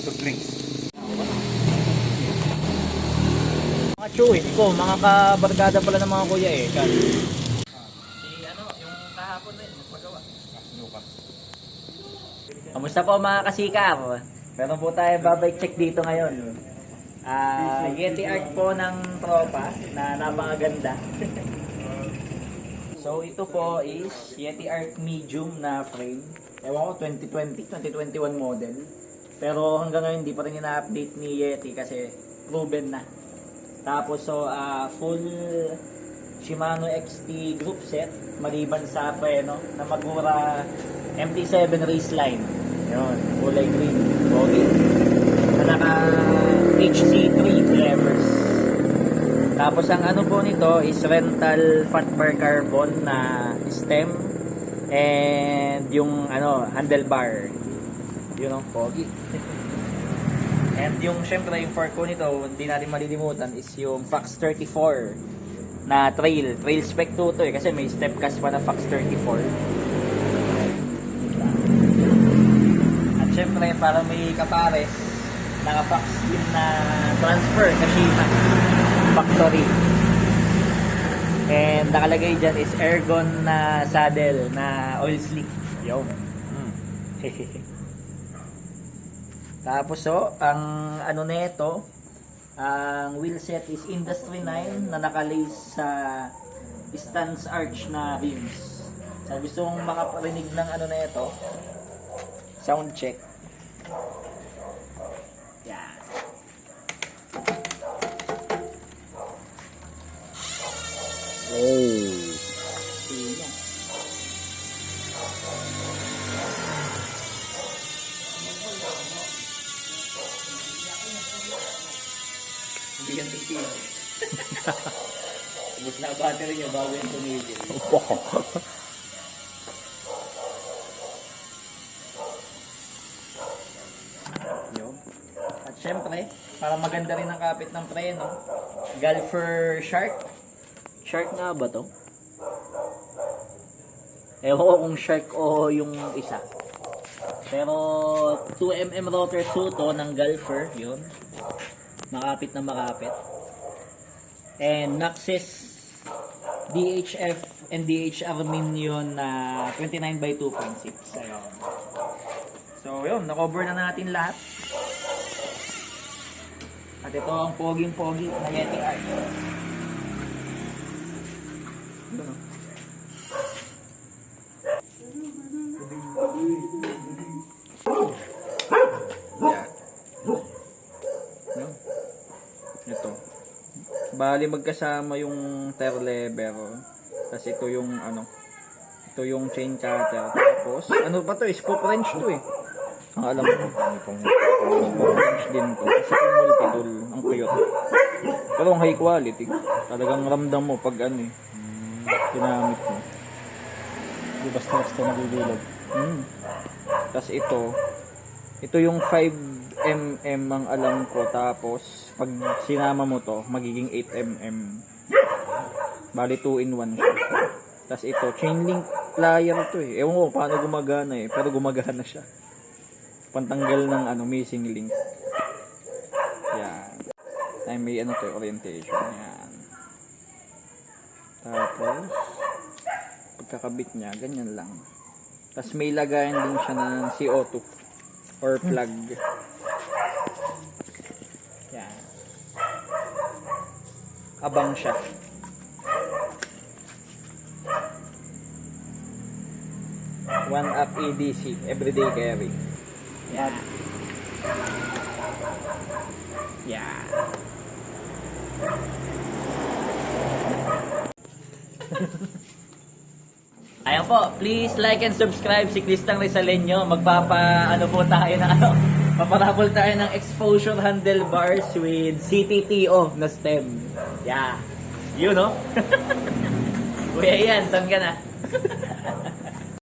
soft drinks. Mga chewin ko, mga kabarkada pala ng mga kuya eh. Kan. Si ano, yung kahapon na yun, magawa. Kamusta po mga kasikar? Meron po tayo babike check dito ngayon. Ah, Yeti Art po ng tropa na napakaganda. so ito po is Yeti Art medium na frame. Ewan ko 2020, 2021 model. Pero hanggang ngayon hindi pa rin ina-update ni Yeti kasi proven na. Tapos so ah, full Shimano XT group set maliban sa preno na Magura MT7 race line. Yun, kulay green. Okay. Na naka HC3 levers. Tapos ang ano po nito is rental fat bar carbon na stem and yung ano handlebar. Yun ang pogi. and yung syempre yung fork ko nito, hindi natin malilimutan is yung Fox 34 na trail. Trail spec 2 to eh kasi may step cast pa na Fox 34. At syempre, para may kapares, naka-fax din na transfer Kashima factory. And nakalagay dyan is Ergon na saddle na oil slick. Yo. Mm. Tapos so, ang ano nito, ang wheel set is Industry 9 na nakalace sa stance arch na rims. So gusto mong makaparinig ng ano na ito, sound check. Yan tumigil. Ubus na battery niya bago yan tumigil. Yun. At syempre, para maganda rin ang kapit ng preno, Golfer Shark. Shark nga ba to? Ewan ko kung shark o yung isa. Pero 2mm rotor 2 to ng Golfer, yun. Makapit na makapit. And Naxis DHF and DHR Minion na 29 by 2.6. Ayun. So, yun, na-cover na natin lahat. At ito ang poging-pogi na Yeti Art. Yun, oh. Yeah. Yun. Ito. Bali magkasama yung tail lever. Tapos ito yung ano. Ito yung chain cutter. Tapos, ano pa to? Scoop wrench to eh. Ang alam ko. Itong scoop wrench din to. Kasi itong multi-tool. Ang cute. Pero ang high quality. Talagang ramdam mo pag ano eh. Ginamit mo. Di basta-basta nabibilog. Mm. Tapos ito, ito yung 5mm ang alam ko. Tapos, pag sinama mo to, magiging 8mm. Bali 2 in 1 siya. Tapos ito, chain link plier to eh. Ewan ko paano gumagana eh. Pero gumagana siya. Pantanggal ng ano, missing link. Yan. Ay, may ano to, orientation. Yan. Tapos, pagkakabit niya, ganyan lang. Tapos may lagayan din siya ng CO2 or plug. Abang siya. One up EDC, everyday carry. Yan. Yan. Ayan po, please like and subscribe si Kristang Rizaleño. Magpapa, ano po tayo ng ano, paparapol tayo ng exposure handlebars with CTTO na stem. Yeah. You know? Kuya yan, saan ka na?